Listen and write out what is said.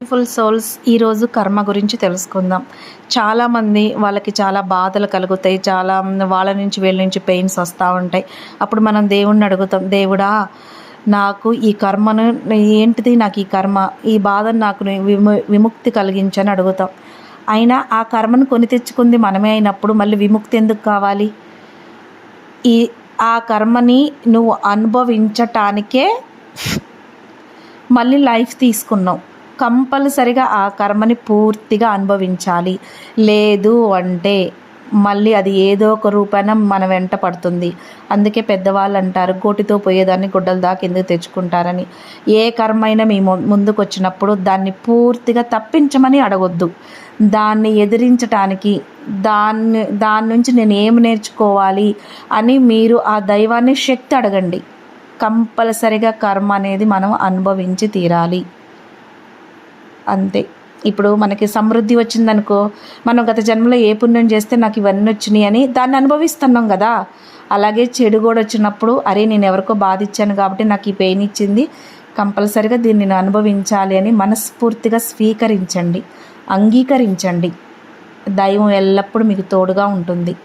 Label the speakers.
Speaker 1: Full souls ఈరోజు కర్మ గురించి తెలుసుకుందాం. చాలామంది వాళ్ళకి చాలా బాధలు కలుగుతాయి. చాలా వాళ్ళ నుంచి వీళ్ళ నుంచి పెయిన్స్ వస్తూ ఉంటాయి. అప్పుడు మనం దేవుణ్ణి అడుగుతాం దేవుడా నాకు ఈ కర్మను ఏంటిది నాకు ఈ కర్మ? ఈ బాధను నాకు విము విముక్తి కలిగించని అడుగుతాం. అయినా ఆ కర్మను కొని తెచ్చుకుంది మనమే అయినప్పుడు మళ్ళీ విముక్తి ఎందుకు కావాలి? ఈ ఆ కర్మని నువ్వు అనుభవించటానికే మళ్ళీ లైఫ్ తీసుకున్నావు. కంపల్సరిగా ఆ కర్మని పూర్తిగా అనుభవించాలి. లేదు అంటే మళ్ళీ అది ఏదో ఒక రూపాన మన వెంట పడుతుంది. అందుకే పెద్దవాళ్ళు అంటారు గోటితో పోయేదాన్ని గుడ్డల దాకా ఎందుకు తెచ్చుకుంటారని. ఏ కర్మైనా మీ ముందుకు వచ్చినప్పుడు దాన్ని పూర్తిగా తప్పించమని అడగొద్దు. దాన్ని ఎదిరించటానికి దాన్ని దాని నుంచి నేను ఏం నేర్చుకోవాలి అని మీరు ఆ దైవాన్ని శక్తి అడగండి. కంపల్సరిగా కర్మ అనేది మనం అనుభవించి తీరాలి. అంతే. ఇప్పుడు మనకి సమృద్ధి వచ్చిందనుకో మనం గత జన్మలో ఏ పుణ్యం చేస్తే నాకు ఇవన్నీ వచ్చినాయి అని దాన్ని అనుభవిస్తున్నాం కదా. అలాగే చెడు కూడా వచ్చినప్పుడు అరే నేను ఎవరికో బాధ ఇచ్చాను కాబట్టి నాకు ఈ పెయిన్ ఇచ్చింది కంపల్సరిగా దీన్ని నేను అనుభవించాలి అని మనస్ఫూర్తిగా స్వీకరించండి. అంగీకరించండి. దైవం ఎల్లప్పుడూ మీకు తోడుగా ఉంటుంది.